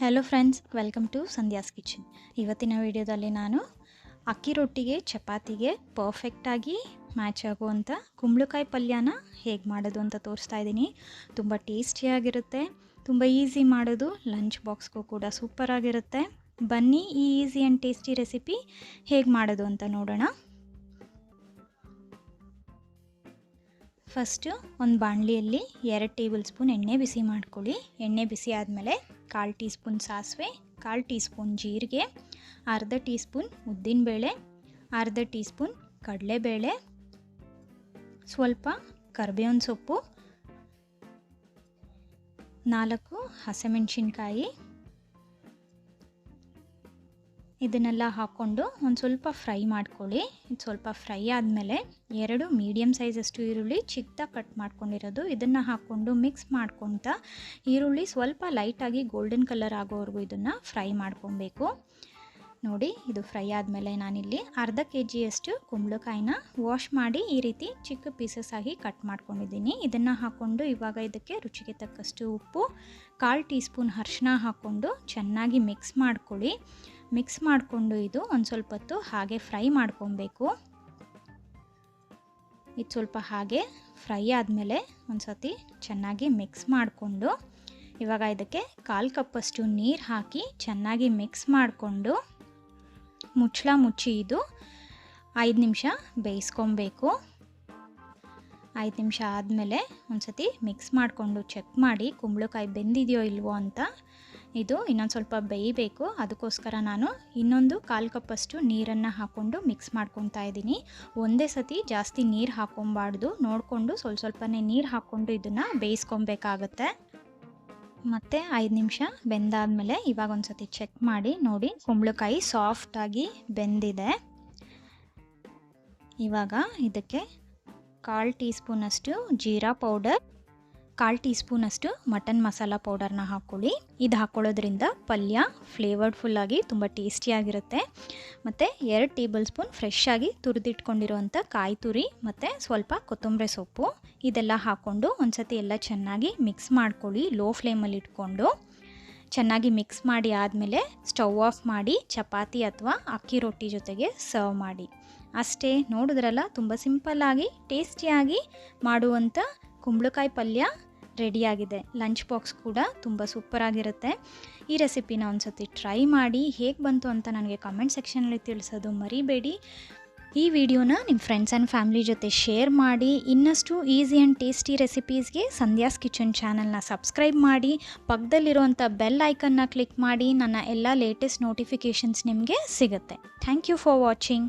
Hello friends welcome to Sandhya's kitchen ಇವತ್ತಿನ ವಿಡಿಯೋದಲ್ಲಿ ನಾನು ಅಕ್ಕಿ ರೊಟ್ಟಿಗೆ, ಚಪಾತಿಗೆ ಪರ್ಫೆಕ್ಟಾಗಿ ಮ್ಯಾಚ್ ಆಗುವಂಥ ಕುಂಬಳಕಾಯಿ ಪಲ್ಯನ ಹೇಗೆ ಮಾಡೋದು ಅಂತ ತೋರಿಸ್ತಾ ಇದ್ದೀನಿ. ತುಂಬ ಟೇಸ್ಟಿಯಾಗಿರುತ್ತೆ ತುಂಬ ಈಸಿ ಮಾಡೋದು ಲಂಚ್ ಬಾಕ್ಸ್ಗೂ ಕೂಡ ಸೂಪರಾಗಿರುತ್ತೆ ಬನ್ನಿ ಈ ಈಸಿ ಆ್ಯಂಡ್ ಟೇಸ್ಟಿ ರೆಸಿಪಿ ಹೇಗೆ ಮಾಡೋದು ಅಂತ ನೋಡೋಣ. ಫಸ್ಟು ಒಂದು ಬಾಣಲಿಯಲ್ಲಿ ಎರಡು ಟೇಬಲ್ ಸ್ಪೂನ್ ಎಣ್ಣೆ ಬಿಸಿ ಮಾಡ್ಕೊಳ್ಳಿ. ಎಣ್ಣೆ ಬಿಸಿ ಆದಮೇಲೆ ಕಾಲು ಟೀ ಸ್ಪೂನ್ ಸಾಸಿವೆ, ಕಾಲು ಟೀ ಸ್ಪೂನ್ ಜೀರಿಗೆ, ಅರ್ಧ ಟೀ ಸ್ಪೂನ್ ಉದ್ದಿನಬೇಳೆ, ಅರ್ಧ ಟೀ ಸ್ಪೂನ್ ಕಡಲೆಬೇಳೆ, ಸ್ವಲ್ಪ ಕರ್ಬೇವಿನ ಸೊಪ್ಪು, ನಾಲ್ಕು ಹಸಿಮೆಣಸಿನ್ಕಾಯಿ ಇದನ್ನೆಲ್ಲ ಹಾಕ್ಕೊಂಡು ಒಂದು ಸ್ವಲ್ಪ ಫ್ರೈ ಮಾಡ್ಕೊಳ್ಳಿ. ಇದು ಸ್ವಲ್ಪ ಫ್ರೈ ಆದಮೇಲೆ ಎರಡು ಮೀಡಿಯಮ್ ಸೈಜಷ್ಟು ಈರುಳ್ಳಿ ಚಿಕ್ಕದಾಗಿ ಕಟ್ ಮಾಡ್ಕೊಂಡಿರೋದು. ಇದನ್ನು ಹಾಕ್ಕೊಂಡು ಮಿಕ್ಸ್ ಮಾಡ್ಕೊತ ಈರುಳ್ಳಿ ಸ್ವಲ್ಪ ಲೈಟಾಗಿ ಗೋಲ್ಡನ್ ಕಲರ್ ಆಗೋವರೆಗೂ ಇದನ್ನು ಫ್ರೈ ಮಾಡ್ಕೊಬೇಕು. ನೋಡಿ, ಇದು ಫ್ರೈ ಆದಮೇಲೆ ನಾನಿಲ್ಲಿ ಅರ್ಧ ಕೆ ಜಿಯಷ್ಟು ಕುಂಬಳಕಾಯಿನ ವಾಶ್ ಮಾಡಿ ಈ ರೀತಿ ಚಿಕ್ಕ ಪೀಸಸ್ ಆಗಿ ಕಟ್ ಮಾಡ್ಕೊಂಡಿದ್ದೀನಿ. ಇದನ್ನು ಹಾಕ್ಕೊಂಡು ಇವಾಗ ಇದಕ್ಕೆ ರುಚಿಗೆ ತಕ್ಕಷ್ಟು ಉಪ್ಪು, ಕಾಲು ಟೀ ಸ್ಪೂನ್ ಅರಿಶಿನ ಹಾಕ್ಕೊಂಡು ಚೆನ್ನಾಗಿ ಮಿಕ್ಸ್ ಮಾಡ್ಕೊಳ್ಳಿ. ಮಿಕ್ಸ್ ಮಾಡಿಕೊಂಡು ಇದು ಒಂದು ಸ್ವಲ್ಪ ಹೊತ್ತು ಹಾಗೆ ಫ್ರೈ ಮಾಡ್ಕೊಬೇಕು. ಇದು ಸ್ವಲ್ಪ ಹಾಗೆ ಫ್ರೈ ಆದಮೇಲೆ ಒಂದು ಸತಿ ಚೆನ್ನಾಗಿ ಮಿಕ್ಸ್ ಮಾಡಿಕೊಂಡು, ಇವಾಗ ಇದಕ್ಕೆ ಕಾಲು ಕಪ್ಪಷ್ಟು ನೀರು ಹಾಕಿ ಚೆನ್ನಾಗಿ ಮಿಕ್ಸ್ ಮಾಡಿಕೊಂಡು ಮುಚ್ಚಳ ಮುಚ್ಚಿ ಇದು ಐದು ನಿಮಿಷ ಬೇಯಿಸ್ಕೊಬೇಕು. ಐದು ನಿಮಿಷ ಆದಮೇಲೆ ಒಂದು ಸತಿ ಮಿಕ್ಸ್ ಮಾಡಿಕೊಂಡು ಚೆಕ್ ಮಾಡಿ ಕುಂಬಳಕಾಯಿ ಬೆಂದಿದೆಯೋ ಇಲ್ವೋ ಅಂತ ಇದು ಇನ್ನೊಂದು ಸ್ವಲ್ಪ ಬೇಯಬೇಕು. ಅದಕ್ಕೋಸ್ಕರ ನಾನು ಇನ್ನೊಂದು ಕಾಲು ಕಪ್ಪಷ್ಟು ನೀರನ್ನು ಹಾಕ್ಕೊಂಡು ಮಿಕ್ಸ್ ಮಾಡ್ಕೊತಾ ಇದ್ದೀನಿ. ಒಂದೇ ಸತಿ ಜಾಸ್ತಿ ನೀರು ಹಾಕೊಬಾರ್ದು. ನೋಡಿಕೊಂಡು ಸ್ವಲ್ಪ ಸ್ವಲ್ಪನೇ ನೀರು ಹಾಕ್ಕೊಂಡು ಇದನ್ನು ಬೇಯಿಸ್ಕೊಬೇಕಾಗತ್ತೆ. ಮತ್ತು ಐದು ನಿಮಿಷ ಬೆಂದಾದಮೇಲೆ ಇವಾಗ ಒಂದು ಸತಿ ಚೆಕ್ ಮಾಡಿ ನೋಡಿ ಕುಂಬಳಕಾಯಿ ಸಾಫ್ಟಾಗಿ ಬೆಂದಿದೆ. ಇವಾಗ ಇದಕ್ಕೆ ಕಾಲು ಟೀ ಸ್ಪೂನಷ್ಟು ಜೀರಾ ಪೌಡರ್. ಕಾಲು ಟೀ ಸ್ಪೂನಷ್ಟು ಮಟನ್ ಮಸಾಲ ಪೌಡರ್ನ ಹಾಕ್ಕೊಳ್ಳಿ. ಇದು ಹಾಕ್ಕೊಳ್ಳೋದ್ರಿಂದ ಪಲ್ಯ ಫ್ಲೇವರ್ಡ್ಫುಲ್ಲಾಗಿ ತುಂಬ ಟೇಸ್ಟಿಯಾಗಿರುತ್ತೆ. ಮತ್ತು ಎರಡು ಟೇಬಲ್ ಸ್ಪೂನ್ ಫ್ರೆಶ್ ಆಗಿ ತುರಿದಿಟ್ಕೊಂಡಿರುವಂಥ ಕಾಯಿ ತುರಿ ಮತ್ತು ಸ್ವಲ್ಪ ಕೊತ್ತಂಬರಿ ಸೊಪ್ಪು ಇದೆಲ್ಲ ಹಾಕ್ಕೊಂಡು ಒಂದು ಸತಿ ಎಲ್ಲ ಚೆನ್ನಾಗಿ ಮಿಕ್ಸ್ ಮಾಡ್ಕೊಳ್ಳಿ, ಲೋ ಫ್ಲೇಮಲ್ಲಿ ಇಟ್ಕೊಂಡು. ಚೆನ್ನಾಗಿ ಮಿಕ್ಸ್ ಮಾಡಿ ಆದಮೇಲೆ ಸ್ಟವ್ ಆಫ್ ಮಾಡಿ ಚಪಾತಿ ಅಥವಾ ಅಕ್ಕಿ ರೊಟ್ಟಿ ಜೊತೆಗೆ ಸರ್ವ್ ಮಾಡಿ. ಅಷ್ಟೇ ನೋಡಿದ್ರಲ್ಲ, ತುಂಬ ಸಿಂಪಲ್ಲಾಗಿ, ಟೇಸ್ಟಿಯಾಗಿ ಮಾಡುವಂಥ ಕುಂಬಳಕಾಯಿ ಪಲ್ಯ ರೆಡಿಯಾಗಿದೆ. ಲಂಚ್ ಬಾಕ್ಸ್ ಕೂಡ ತುಂಬ ಸೂಪರಾಗಿರುತ್ತೆ ಈ ರೆಸಿಪಿನ ಒಂದು ಸತಿ ಟ್ರೈ ಮಾಡಿ ಹೇಗೆ ಬಂತು ಅಂತ ನನಗೆ ಕಮೆಂಟ್ ಸೆಕ್ಷನಲ್ಲಿ ತಿಳಿಸೋದು ಮರಿಬೇಡಿ. ಈ ವಿಡಿಯೋನ ನಿಮ್ಮ ಫ್ರೆಂಡ್ಸ್ ಆ್ಯಂಡ್ ಫ್ಯಾಮಿಲಿ ಜೊತೆ ಶೇರ್ ಮಾಡಿ, ಇನ್ನಷ್ಟು ಈಸಿ ಆ್ಯಂಡ್ ಟೇಸ್ಟಿ ರೆಸಿಪೀಸ್ಗೆ ಸಂಧ್ಯಾಸ್ ಕಿಚನ್ ಚಾನಲ್ನ ಸಬ್ಸ್ಕ್ರೈಬ್ ಮಾಡಿ ಪಕ್ಕದಲ್ಲಿರುವಂಥ ಬೆಲ್ ಐಕನ್ನ ಕ್ಲಿಕ್ ಮಾಡಿ, ನನ್ನ ಎಲ್ಲ ಲೇಟೆಸ್ಟ್ ನೋಟಿಫಿಕೇಷನ್ಸ್ ನಿಮಗೆ ಸಿಗುತ್ತೆ. Thank you for watching